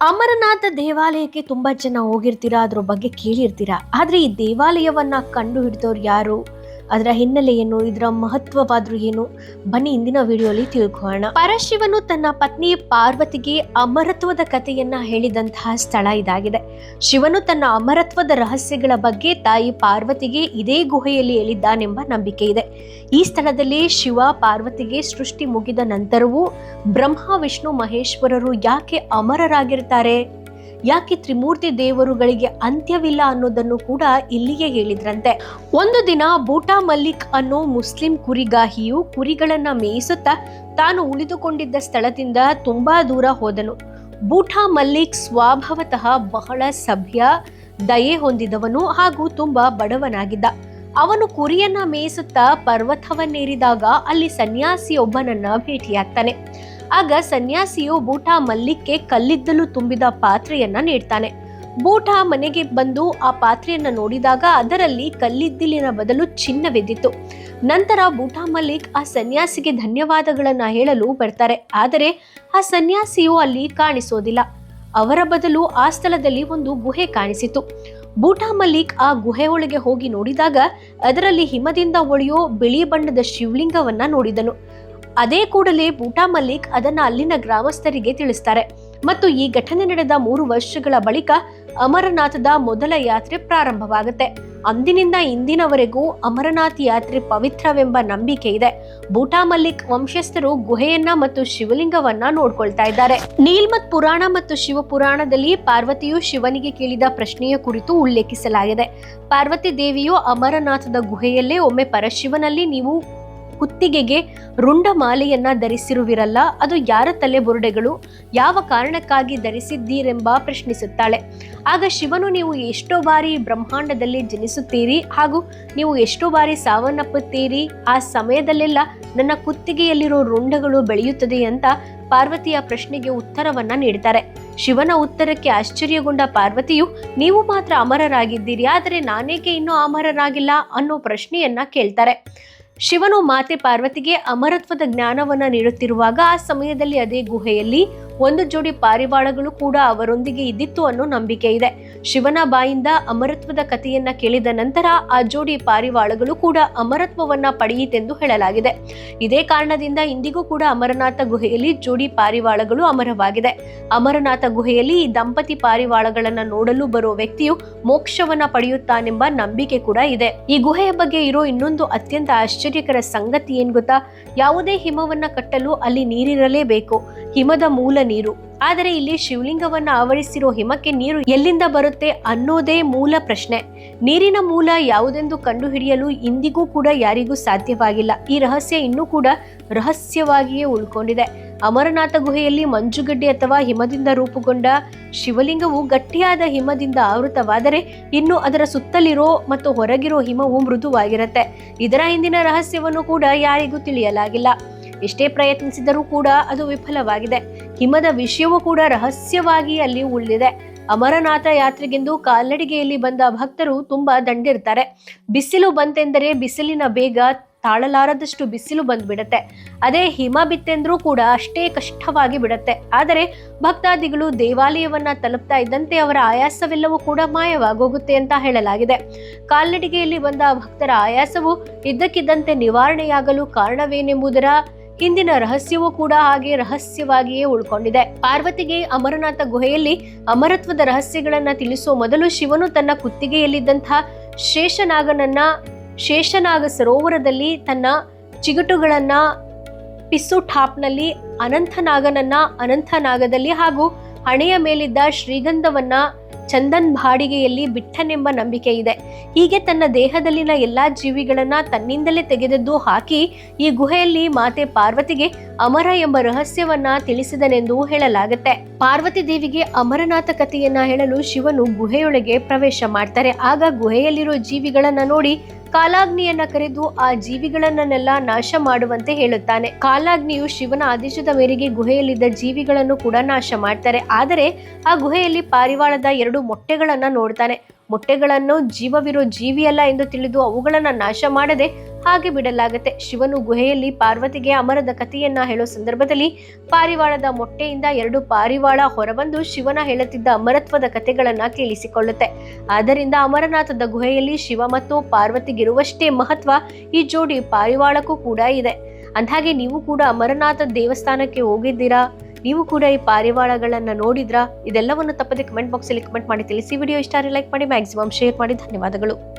ಅಮರನಾಥ ದೇವಾಲಯಕ್ಕೆ ತುಂಬಾ ಜನ ಹೋಗಿರ್ತೀರಾ? ಅದ್ರ ಬಗ್ಗೆ ಕೇಳಿರ್ತೀರಾ? ಆದ್ರೆ ಈ ದೇವಾಲಯವನ್ನ ಕಂಡು ಹಿಡಿದವ್ರು ಯಾರು? ಅದರ ಹಿನ್ನೆಲೆ ಏನು, ಇದರ ಮಹತ್ವವಾದ್ರೂ ಏನು, ಬನ್ನಿ ಇಂದಿನ ವಿಡಿಯೋಲಿ ತಿಳ್ಕೊಳ್ಳೋಣ. ಪರಶಿವನು ತನ್ನ ಪತ್ನಿ ಪಾರ್ವತಿಗೆ ಅಮರತ್ವದ ಕಥೆಯನ್ನ ಹೇಳಿದಂತಹ ಸ್ಥಳ ಇದಾಗಿದೆ. ಶಿವನು ತನ್ನ ಅಮರತ್ವದ ರಹಸ್ಯಗಳ ಬಗ್ಗೆ ತಾಯಿ ಪಾರ್ವತಿಗೆ ಇದೇ ಗುಹೆಯಲ್ಲಿ ಹೇಳಿದ್ದಾನೆಂಬ ನಂಬಿಕೆ ಇದೆ. ಈ ಸ್ಥಳದಲ್ಲಿ ಶಿವ ಪಾರ್ವತಿಗೆ ಸೃಷ್ಟಿ ಮುಗಿದ ನಂತರವೂ ಬ್ರಹ್ಮ, ವಿಷ್ಣು, ಮಹೇಶ್ವರರು ಯಾಕೆ ಅಮರರಾಗಿರ್ತಾರೆ? ಯಾಕೆ ತ್ರಿಮೂರ್ತಿ ದೇವರುಗಳಿಗೆ ಅಂತ್ಯವಿಲ್ಲ ಅನ್ನೋದನ್ನು ಕೂಡ ಇಲ್ಲಿಯೇ ಹೇಳಿದ್ರಂತೆ. ಒಂದು ದಿನ ಬೂಟಾ ಮಲ್ಲಿಕ್ ಅನ್ನೋ ಮುಸ್ಲಿಂ ಕುರಿಗಾಹಿಯು ಕುರಿಗಳನ್ನ ಮೇಯಿಸುತ್ತಾ ತಾನು ಉಳಿದುಕೊಂಡಿದ್ದ ಸ್ಥಳದಿಂದ ತುಂಬಾ ದೂರ ಹೋದನು. ಬೂಟಾ ಮಲ್ಲಿಕ್ ಸ್ವಭಾವತಃ ಬಹಳ ಸಭ್ಯ, ದಯೆ ಹೊಂದಿದವನು ಹಾಗೂ ತುಂಬಾ ಬಡವನಾಗಿದ್ದ. ಅವನು ಕುರಿಯನ್ನ ಮೇಯಿಸುತ್ತಾ ಪರ್ವತವನ್ನೇರಿದಾಗ ಅಲ್ಲಿ ಸನ್ಯಾಸಿಯೊಬ್ಬನನ್ನ ಭೇಟಿಯಾಗ್ತಾನೆ. ಆಗ ಸನ್ಯಾಸಿಯು ಬೂಟಾ ಮಲ್ಲಿಕ್ಕೆ ಕಲ್ಲಿದ್ದಲು ತುಂಬಿದ ಪಾತ್ರೆಯನ್ನ ನೀಡ್ತಾನೆ. ಬೂಟ ಮನೆಗೆ ಬಂದು ಆ ಪಾತ್ರೆಯನ್ನ ನೋಡಿದಾಗ ಅದರಲ್ಲಿ ಕಲ್ಲಿದ್ದಿಲಿನ ಬದಲು ಚಿನ್ನವಿದ್ದಿತ್ತು. ನಂತರ ಬೂಟಾ ಮಲ್ಲಿಕ್ ಆ ಸನ್ಯಾಸಿಗೆ ಧನ್ಯವಾದಗಳನ್ನ ಹೇಳಲು ಬರ್ತಾರೆ. ಆದರೆ ಆ ಸನ್ಯಾಸಿಯು ಅಲ್ಲಿ ಕಾಣಿಸೋದಿಲ್ಲ. ಅವರ ಬದಲು ಆ ಸ್ಥಳದಲ್ಲಿ ಒಂದು ಗುಹೆ ಕಾಣಿಸಿತು. ಬೂಟಾ ಮಲ್ಲಿಕ್ ಆ ಗುಹೆ ಒಳಗೆ ಹೋಗಿ ನೋಡಿದಾಗ ಅದರಲ್ಲಿ ಹಿಮದಿಂದ ಒಳೆಯೋ ಬಿಳಿ ಬಣ್ಣದ ಶಿವಲಿಂಗವನ್ನ ನೋಡಿದನು. ಅದೇ ಕೂಡಲೇ ಬೂಟಾ ಮಲ್ಲಿಕ್ ಅದನ್ನ ಅಲ್ಲಿನ ಗ್ರಾಮಸ್ಥರಿಗೆ ತಿಳಿಸ್ತಾರೆ. ಮತ್ತು ಈ ಘಟನೆ ನಡೆದ ಮೂರು ವರ್ಷಗಳ ಬಳಿಕ ಅಮರನಾಥದ ಮೊದಲ ಯಾತ್ರೆ ಪ್ರಾರಂಭವಾಗುತ್ತೆ. ಅಂದಿನಿಂದ ಇಂದಿನವರೆಗೂ ಅಮರನಾಥ್ ಯಾತ್ರೆ ಪವಿತ್ರವೆಂಬ ನಂಬಿಕೆ ಇದೆ. ಬೂಟಾ ಮಲ್ಲಿಕ್ ವಂಶಸ್ಥರು ಗುಹೆಯನ್ನ ಮತ್ತು ಶಿವಲಿಂಗವನ್ನ ನೋಡ್ಕೊಳ್ತಾ ಇದ್ದಾರೆ. ನೀಲ್ಮತ್ ಪುರಾಣ ಮತ್ತು ಶಿವಪುರಾಣದಲ್ಲಿ ಪಾರ್ವತಿಯು ಶಿವನಿಗೆ ಕೇಳಿದ ಪ್ರಶ್ನೆಯ ಕುರಿತು ಉಲ್ಲೇಖಿಸಲಾಗಿದೆ. ಪಾರ್ವತಿ ದೇವಿಯು ಅಮರನಾಥದ ಗುಹೆಯಲ್ಲೇ ಒಮ್ಮೆ ಪರಶಿವನಲ್ಲಿ ನೀವು ಕುತ್ತಿಗೆಗೆ ರುಂಡ ಮಾಲೆಯನ್ನ ಧರಿಸಿರುವಿರಲ್ಲ, ಅದು ಯಾರ ತಲೆ ಬುರುಡೆಗಳು ಯಾವ ಕಾರಣಕ್ಕಾಗಿ ಧರಿಸಿದ್ದೀರೆಂಬ ಪ್ರಶ್ನಿಸುತ್ತಾಳೆ. ಆಗ ಶಿವನು, ನೀವು ಎಷ್ಟೋ ಬಾರಿ ಬ್ರಹ್ಮಾಂಡದಲ್ಲಿ ಜನಿಸುತ್ತೀರಿ ಹಾಗೂ ನೀವು ಎಷ್ಟೋ ಬಾರಿ ಸಾವನ್ನಪ್ಪುತ್ತೀರಿ, ಆ ಸಮಯದಲ್ಲೆಲ್ಲ ನನ್ನ ಕುತ್ತಿಗೆಯಲ್ಲಿರೋ ರುಂಡಗಳು ಬೆಳೆಯುತ್ತದೆ ಅಂತ ಪಾರ್ವತಿಯ ಪ್ರಶ್ನೆಗೆ ಉತ್ತರವನ್ನ ನೀಡ್ತಾರೆ. ಶಿವನ ಉತ್ತರಕ್ಕೆ ಆಶ್ಚರ್ಯಗೊಂಡ ಪಾರ್ವತಿಯು, ನೀವು ಮಾತ್ರ ಅಮರರಾಗಿದ್ದೀರಿ, ಆದರೆ ನಾನೇಕೆ ಇನ್ನೂ ಅಮರರಾಗಿಲ್ಲ ಅನ್ನೋ ಪ್ರಶ್ನೆಯನ್ನ ಕೇಳ್ತಾರೆ. ಶಿವನು ಮಾತೆ ಪಾರ್ವತಿಗೆ ಅಮರತ್ವದ ಜ್ಞಾನವನ್ನ ನೀಡುತ್ತಿರುವಾಗ ಆ ಸಮಯದಲ್ಲಿ ಅದೇ ಗುಹೆಯಲ್ಲಿ ಒಂದು ಜೋಡಿ ಪಾರಿವಾಳಗಳು ಕೂಡ ಅವರೊಂದಿಗೆ ಇದ್ದಿತ್ತು ಅನ್ನೋ ನಂಬಿಕೆ ಇದೆ. ಶಿವನ ಬಾಯಿಂದ ಅಮರತ್ವದ ಕಥೆಯನ್ನ ಕೇಳಿದ ನಂತರ ಆ ಜೋಡಿ ಪಾರಿವಾಳಗಳು ಕೂಡ ಅಮರತ್ವವನ್ನ ಪಡೆಯಿತೆಂದು ಹೇಳಲಾಗಿದೆ. ಇದೇ ಕಾರಣದಿಂದ ಇಂದಿಗೂ ಕೂಡ ಅಮರನಾಥ ಗುಹೆಯಲ್ಲಿ ಜೋಡಿ ಪಾರಿವಾಳಗಳು ಅಮರವಾಗಿದೆ. ಅಮರನಾಥ ಗುಹೆಯಲ್ಲಿ ಈ ದಂಪತಿ ಪಾರಿವಾಳಗಳನ್ನ ನೋಡಲು ಬರುವ ವ್ಯಕ್ತಿಯು ಮೋಕ್ಷವನ್ನ ಪಡೆಯುತ್ತಾನೆಂಬ ನಂಬಿಕೆ ಕೂಡ ಇದೆ. ಈ ಗುಹೆಯ ಬಗ್ಗೆ ಇರೋ ಇನ್ನೊಂದು ಅತ್ಯಂತ ಆಶ್ಚರ್ಯಕರ ಸಂಗತಿ ಏನ್ ಗೊತ್ತಾ? ಯಾವುದೇ ಹಿಮವನ್ನ ಕಟ್ಟಲು ಅಲ್ಲಿ ನೀರಿರಲೇಬೇಕು. ಹಿಮದ ಮೂಲ ನೀರು. ಆದರೆ ಇಲ್ಲಿ ಶಿವಲಿಂಗವನ್ನ ಆವರಿಸಿರೋ ಹಿಮಕ್ಕೆ ನೀರು ಎಲ್ಲಿಂದ ಬರುತ್ತೆ ಅನ್ನೋದೇ ಮೂಲ ಪ್ರಶ್ನೆ. ನೀರಿನ ಮೂಲ ಯಾವುದೆಂದು ಕಂಡುಹಿಡಿಯಲು ಇಂದಿಗೂ ಕೂಡ ಯಾರಿಗೂ ಸಾಧ್ಯವಾಗಿಲ್ಲ. ಈ ರಹಸ್ಯ ಇನ್ನೂ ಕೂಡ ರಹಸ್ಯವಾಗಿಯೇ ಉಳ್ಕೊಂಡಿದೆ. ಅಮರನಾಥ ಗುಹೆಯಲ್ಲಿ ಮಂಜುಗಡ್ಡೆ ಅಥವಾ ಹಿಮದಿಂದ ರೂಪುಗೊಂಡ ಶಿವಲಿಂಗವು ಗಟ್ಟಿಯಾದ ಹಿಮದಿಂದ ಆವೃತವಾದರೆ ಇನ್ನು ಅದರ ಸುತ್ತಲಿರೋ ಮತ್ತು ಹೊರಗಿರೋ ಹಿಮವು ಮೃದುವಾಗಿರುತ್ತೆ. ಇದರ ಹಿಂದಿನ ರಹಸ್ಯವನ್ನು ಕೂಡ ಯಾರಿಗೂ ತಿಳಿಯಲಾಗಿಲ್ಲ. ಎಷ್ಟೇ ಪ್ರಯತ್ನಿಸಿದರೂ ಕೂಡ ಅದು ವಿಫಲವಾಗಿದೆ. ಹಿಮದ ವಿಷಯವೂ ಕೂಡ ರಹಸ್ಯವಾಗಿ ಅಲ್ಲಿ ಉಳಿದಿದೆ. ಅಮರನಾಥ ಯಾತ್ರೆಗೆಂದು ಕಾಲ್ನಡಿಗೆಯಲ್ಲಿ ಬಂದ ಭಕ್ತರು ತುಂಬಾ ದಂಡಿರ್ತಾರೆ. ಬಿಸಿಲು ಬಂತೆಂದರೆ ಬಿಸಿಲಿನ ಬೇಗ ತಾಳಲಾರದಷ್ಟು ಬಿಸಿಲು ಬಂದ್ಬಿಡತ್ತೆ. ಅದೇ ಹಿಮ ಬಿತ್ತೆಂದ್ರೂ ಕೂಡ ಅಷ್ಟೇ ಕಷ್ಟವಾಗಿ ಬಿಡತ್ತೆ. ಆದರೆ ಭಕ್ತಾದಿಗಳು ದೇವಾಲಯವನ್ನ ತಲುಪ್ತಾ ಇದ್ದಂತೆ ಅವರ ಆಯಾಸವೆಲ್ಲವೂ ಕೂಡ ಮಾಯವಾಗೋಗುತ್ತೆ ಅಂತ ಹೇಳಲಾಗಿದೆ. ಕಾಲ್ನಡಿಗೆಯಲ್ಲಿ ಬಂದ ಭಕ್ತರ ಆಯಾಸವು ಇದ್ದಕ್ಕಿದ್ದಂತೆ ನಿವಾರಣೆಯಾಗಲು ಕಾರಣವೇನೆಂಬುದರ ಹಿಂದಿನ ರಹಸ್ಯವೂ ಕೂಡ ಹಾಗೆ ರಹಸ್ಯವಾಗಿಯೇ ಉಳ್ಕೊಂಡಿದೆ. ಪಾರ್ವತಿಗೆ ಅಮರನಾಥ ಗುಹೆಯಲ್ಲಿ ಅಮರತ್ವದ ರಹಸ್ಯಗಳನ್ನ ತಿಳಿಸುವ ಮೊದಲು ಶಿವನು ತನ್ನ ಕುತ್ತಿಗೆಯಲ್ಲಿದ್ದಂತಹ ಶೇಷನಾಗನನ್ನ, ಶೇಷನಾಗ ಸರೋವರದಲ್ಲಿ ತನ್ನ ಚಿಗುಟುಗಳನ್ನ ಪಿಸ್ಸು ಠಾಪ್ನಲ್ಲಿ ಅನಂತನಾಗನನ್ನ ಅನಂತನಾಗದಲ್ಲಿ ಹಾಗೂ ಹಣೆಯ ಮೇಲಿದ್ದ ಶ್ರೀಗಂಧವನ್ನ ಚಂದನ್ ಬಾಡಿಗೆಯಲ್ಲಿ ಬಿಟ್ಟನೆಂಬ ನಂಬಿಕೆ ಇದೆ. ಹೀಗೆ ತನ್ನ ದೇಹದಲ್ಲಿನ ಎಲ್ಲಾ ಜೀವಿಗಳನ್ನ ತನ್ನಿಂದಲೇ ತೆಗೆದದ್ದು ಹಾಕಿ, ಈ ಗುಹೆಯಲ್ಲಿ ಮಾತೆ ಪಾರ್ವತಿಗೆ ಅಮರ ಎಂಬ ರಹಸ್ಯವನ್ನ ತಿಳಿಸಿದನೆಂದು ಹೇಳಲಾಗುತ್ತೆ. ಪಾರ್ವತಿ ದೇವಿಗೆ ಅಮರನಾಥ ಕಥೆಯನ್ನ ಹೇಳಲು ಶಿವನು ಗುಹೆಯೊಳಗೆ ಪ್ರವೇಶ ಮಾಡ್ತಾರೆ. ಆಗ ಗುಹೆಯಲ್ಲಿರೋ ಜೀವಿಗಳನ್ನ ನೋಡಿ ಕಾಲಾಗ್ನಿಯನ್ನ ಕರೆದು ಆ ಜೀವಿಗಳನ್ನೆಲ್ಲ ನಾಶ ಮಾಡುವಂತೆ ಹೇಳುತ್ತಾನೆ. ಕಾಲಾಗ್ನಿಯು ಶಿವನ ಆದೇಶದ ಮೇರೆಗೆ ಗುಹೆಯಲ್ಲಿದ್ದ ಜೀವಿಗಳನ್ನು ಕೂಡ ನಾಶ ಮಾಡ್ತಾರೆ. ಆದರೆ ಆ ಗುಹೆಯಲ್ಲಿ ಪಾರಿವಾಳದ ಎರಡು ಮೊಟ್ಟೆಗಳನ್ನ ನೋಡ್ತಾನೆ. ಮೊಟ್ಟೆಗಳನ್ನು ಜೀವವಿರೋ ಜೀವಿಯಲ್ಲ ಎಂದು ತಿಳಿದು ಅವುಗಳನ್ನ ನಾಶ ಮಾಡದೆ ಹಾಗೆ ಬಿಡಲಾಗುತ್ತೆ. ಶಿವನು ಗುಹೆಯಲ್ಲಿ ಪಾರ್ವತಿಗೆ ಅಮರದ ಕಥೆಯನ್ನ ಹೇಳೋ ಸಂದರ್ಭದಲ್ಲಿ ಪಾರಿವಾಳದ ಮೊಟ್ಟೆಯಿಂದ ಎರಡು ಪಾರಿವಾಳ ಹೊರಬಂದು ಶಿವನ ಹೇಳುತ್ತಿದ್ದ ಅಮರತ್ವದ ಕಥೆಗಳನ್ನ ಕೇಳಿಸಿಕೊಳ್ಳುತ್ತೆ. ಆದ್ದರಿಂದ ಅಮರನಾಥದ ಗುಹೆಯಲ್ಲಿ ಶಿವ ಮತ್ತು ಪಾರ್ವತಿಗಿರುವಷ್ಟೇ ಮಹತ್ವ ಈ ಜೋಡಿ ಪಾರಿವಾಳಕ್ಕೂ ಕೂಡ ಇದೆ. ಅಂದ್ಹಾಗೆ ನೀವು ಕೂಡ ಅಮರನಾಥ ದೇವಸ್ಥಾನಕ್ಕೆ ಹೋಗಿದ್ದೀರಾ? ನೀವು ಕೂಡ ಈ ಪಾರಿವಾಳಗಳನ್ನು ನೋಡಿದ್ರಾ? ಇದೆಲ್ಲವನ್ನು ತಪ್ಪದೆ ಕಮೆಂಟ್ ಬಾಕ್ಸಲ್ಲಿ ಕಮೆಂಟ್ ಮಾಡಿ ತಿಳಿಸಿ. ವಿಡಿಯೋ ಇಷ್ಟ ಲೈಕ್ ಮಾಡಿ ಮ್ಯಾಕ್ಸಿಮಮ್ ಶೇರ್ ಮಾಡಿ. ಧನ್ಯವಾದಗಳು.